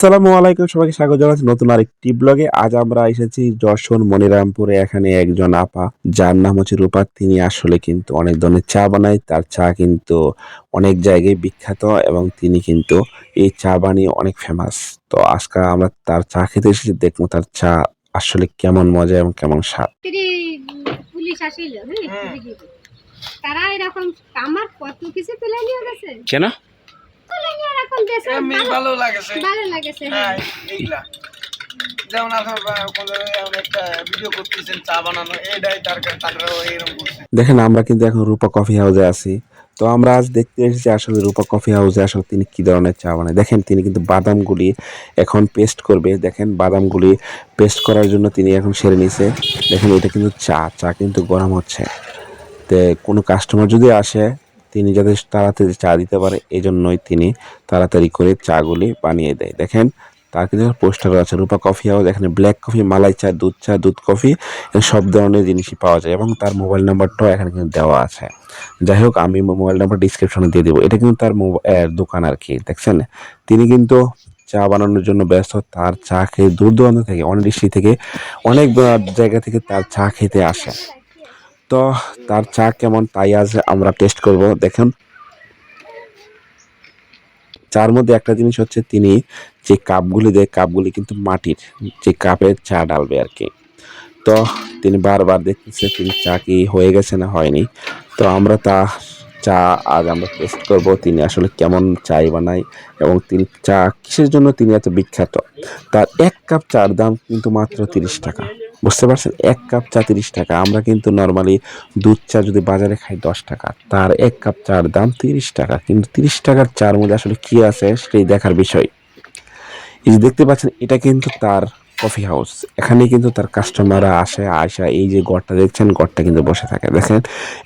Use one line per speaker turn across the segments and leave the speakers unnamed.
আসসালামু আলাইকুম সবাইকে স্বাগত জানাচ্ছি নতুন আরেকটি ব্লগে। আজ আমরা এসেছি যশোর মনিরামপুরে এখানে একজন আপা যার নাম হচ্ছে রূপা। তিনি আসলে কিন্তু অনেক ধরনের চা বানায় তার চা কিন্তু অনেক জায়গায় বিখ্যাত এবং তিনি কিন্তু এই চা বানিয়ে অনেক ফেমাস তো আজকে আমরা তার চা খেতে এসেছি দেখব তার চা আসলে কেমন মজা এবং কেমন স্বাদ।
তিনি পুলিশ আসিল হ্যাঁ। তারা এরকম আমার কত কিছু তুলে নিয়ে গেছে।
কেন?
এমনি
ভালো-
লাগেছে।
ভালো লাগেছে
হ্যাঁ। এইগুলা। যেমন আপনার কোনো একটা ভিডিও করতেছেন চা বানানো এইটাই তার তারও এরকম করছে।
দেখেন আমরা কিন্তু এখন রূপা কফি হাউসে আছি। তো আমরা আজ দেখতে এসেছি আসলে রূপা কফি হাউসে আসলে তিনি কি ধরনের চা বানায়। দেখেন তিনি কিন্তু বাদামগুলি এখন পেস্ট করবে। দেখেন বাদামগুলি পেস্ট করার জন্য তিনি এখন সেরে নিছে। দেখেন এটা কিন্তু চা চা কিন্তু গরম হচ্ছে। তে কোনো কাস্টমার যদি আসে তিনি যাতে তাড়াতাড়ি চা দিতে পারে এই জন্যই তিনি তাড়াতাড়ি করে চাগুলি বানিয়ে দেয়। দেখেন, তার কিন্তু পোস্টার আছে, রূপা কফি হাউস, এখানে ব্ল্যাক কফি, মালাই চা, দুধ চা, দুধ কফি সব ধরনের জিনিসই পাওয়া যায় এবং তার মোবাইল নাম্বারটাও এখানে কিন্তু দেওয়া আছে। যাই হোক, আমি মোবাইল নাম্বার ডিসক্রিপশনে দিয়ে দেবো। এটা কিন্তু তার দোকান আর কি, দেখছেন? তিনি কিন্তু চা বানানোর জন্য ব্যস্ত, তার চা খেয়ে দূর দূরান্ত থেকে অনেক ডিস্ট্রিক্ট থেকে, অনেক জায়গা থেকে তার চা খেতে আসে। তো তার চা কেমন, তাই আজ আমরা টেস্ট করব। দেখেন, চার মধ্যে একটা জিনিস হচ্ছে তিনি যে কাপগুলি দেয়, কাপগুলি কিন্তু মাটির, যে কাপে চা ডালবে আর কি। তো তিনি বারবার দেখতেছে তিনি চা কি হয়ে গেছে না হয়নি। তো আমরা তা চা আজ আমরা টেস্ট করব, তিনি আসলে কেমন চাই বানায় এবং তিনি চা কিসের জন্য তিনি এত বিখ্যাত? তার এক কাপ চার দাম কিন্তু মাত্র তিরিশ টাকা। বুঝতে পারছেন? এক কাপ চা তিরিশ টাকা। আমরা কিন্তু নর্মালি দুধ চা যদি বাজারে খাই দশ টাকা। তার এক কাপ চার দাম তিরিশ টাকা। কিন্তু তিরিশ টাকার চার মধ্যে আসলে কি আছে সেটাই দেখার বিষয়। এই যে দেখতে পাচ্ছেন, এটা কিন্তু তার কফি হাউস এখানে কিন্তু তার কাস্টমাররা আসে আসা এই যে গড়টা দেখছেন গড়টা কিন্তু বসে থাকে। দেখেন,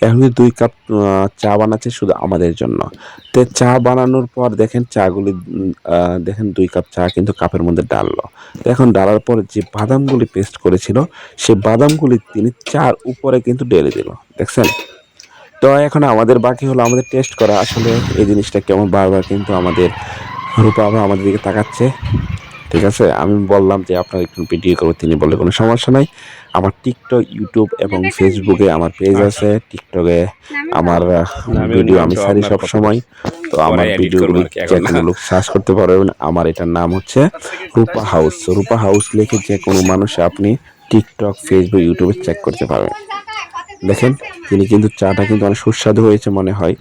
এখন কিন্তু দুই কাপ চা বানাচ্ছে শুধু আমাদের জন্য। তো চা বানানোর পর দেখেন চাগুলি দেখেন দুই কাপ চা কিন্তু কাপের মধ্যে ডাললো। এখন ডালার পর যে বাদামগুলি পেস্ট করেছিল, সে বাদামগুলি তিনি চার উপরে কিন্তু ডেলে দিল। দেখছেন? তো এখন আমাদের বাকি হলো আমাদের টেস্ট করা। আসলে এই জিনিসটা কেমন? বারবার কিন্তু আমাদের রূপা আমাদের দিকে তাকাচ্ছে। ঠিক আছে? আমি বললাম যে আপনার একটু ভিডিও করব তিনি বলে কোনো সমস্যা নাই। আমার টিকটক ইউটিউব এবং ফেসবুকে আমার পেজ আছে। টিকটকে আমার ভিডিও আমি ছাড়ি সব সময়। তো আমার ভিডিওগুলি যে কোনো লোক সার্চ করতে পারবেন আমার এটার নাম হচ্ছে রূপা হাউস রূপা হাউস লিখে যে কোনো মানুষ আপনি টিকটক ফেসবুক ইউটিউবে চেক করতে পারবেন। দেখেন তিনি কিন্তু চাটা কিন্তু অনেক সুস্বাদু হয়েছে মনে হয়।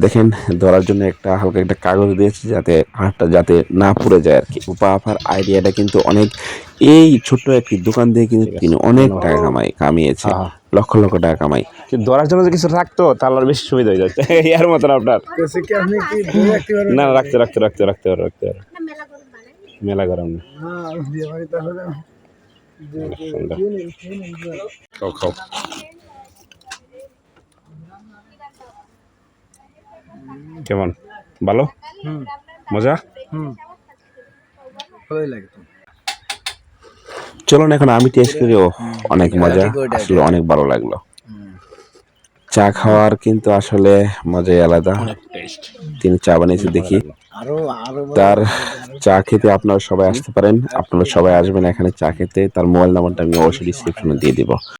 দেখেন ধরার জন্য একটা হালকা একটা কাগজ দিয়েছে যাতে হাতটা যাতে না পুড়ে যায় আর কি। উপা আপার আইডিয়াটা কিন্তু অনেক এই ছোট্ট একটি দোকান দিয়ে কিন্তু তিনি অনেক টাকা কামাই কামিয়েছে। লক্ষ লক্ষ টাকা কামাই।
কিন্তু ধরার জন্য যে কিছু রাখতো তাহলে আর বেশি সুবিধা হয়ে যাচ্ছে। ইয়ার মতন আপনার। না রাখতে রাখতে রাখতে রাখতে পারো, রাখতে পারো।
মেলা গরম বানায়
মেলা গরম না। খাও খাও। কেমন? ভালো? মজা?
হুম। ভালোই লাগে তো।
চলুন এখন আমি টেস্ট করি অনেক মজা। আসলে অনেক ভালো লাগল। চা খাওয়ার কিন্তু আসলে মজাই আলাদা। তিনি চা বানিয়েছে দেখি। তার চা খেতে আপনারা সবাই আসতে পারেন। আপনারা সবাই আসবেন এখানে চা খেতে। তার মোবাইল নাম্বারটা আমি অবশ্যই ডিসক্রিপশনে দিয়ে দিব।